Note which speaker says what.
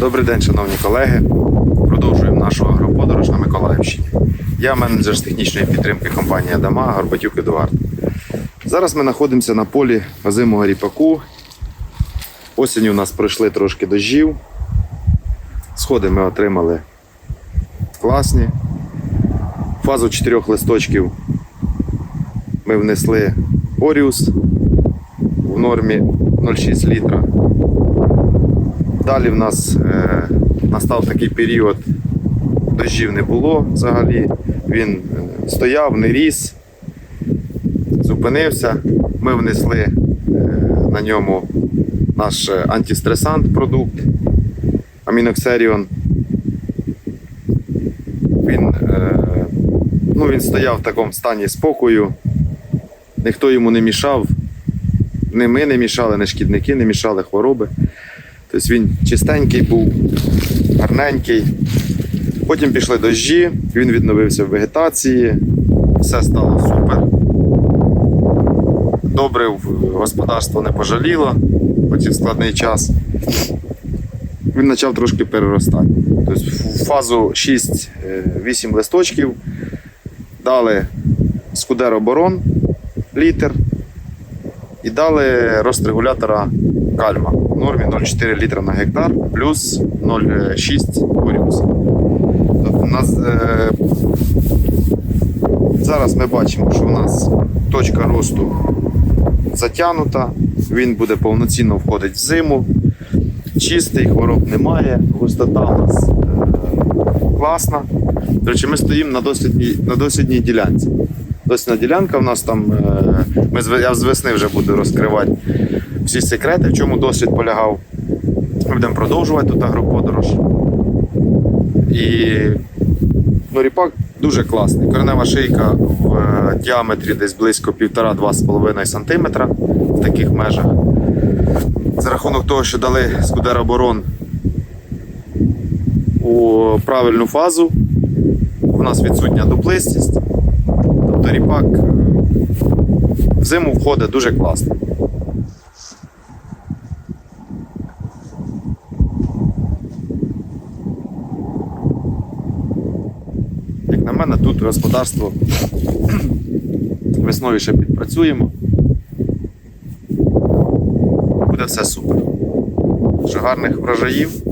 Speaker 1: Добрий день, шановні колеги. Продовжуємо нашу агроподорож на Миколаївщині. Я менеджер з технічної підтримки компанії Адама Горбатюк Едуард. Зараз ми знаходимося на полі озимого ріпаку. Осінню у нас пройшли трошки дощів. Сходи ми отримали класні. Фазу чотирьох листочків ми внесли Оріус в нормі 0,6 літра. Далі в нас е, настав такий період, дощів не було взагалі. Він е, стояв, не ріс, зупинився. Ми внесли е, на ньому наш е, антистресант продукт Аміноксеріон. Він, ну, він стояв в такому стані спокою, ніхто йому не мішав, не ми не мішали, не шкідники не мішали хвороби. Тобто він чистенький був, гарненький. Потім пішли дощі, він відновився в вегетації, все стало супер. Добре господарство не пожаліло в цей складний час. Він почав трошки переростати. Тобто в фазу 6-8 листочків дали скудеро борон літр і дали розрегулятора кальма в нормі 0,4 літра на гектар плюс 0,6 оріус. Тобто е, зараз ми бачимо, що у нас точка росту затягнута, він буде повноцінно входити в зиму. Чистий, хвороб немає, густота у нас е, класна. До речі, ми стоїмо на дослідній ділянці. Дослідна ділянка у нас там, е, ми, я з весни вже буду розкривати всі секрети, в чому досвід полягав. Ми будемо продовжувати тут агроподорож. І ну, ріпак дуже класний. Коренева шийка в е, діаметрі десь близько 1,5-2,5 см в таких межах. За рахунок того, що дали скудероборон у правильну фазу, у нас відсутня дуплистість. Тобто ріпак е, в зиму входить дуже класно. Як на мене, тут господарство весною ще підпрацюємо. Буде все супер. Що гарних врожаїв.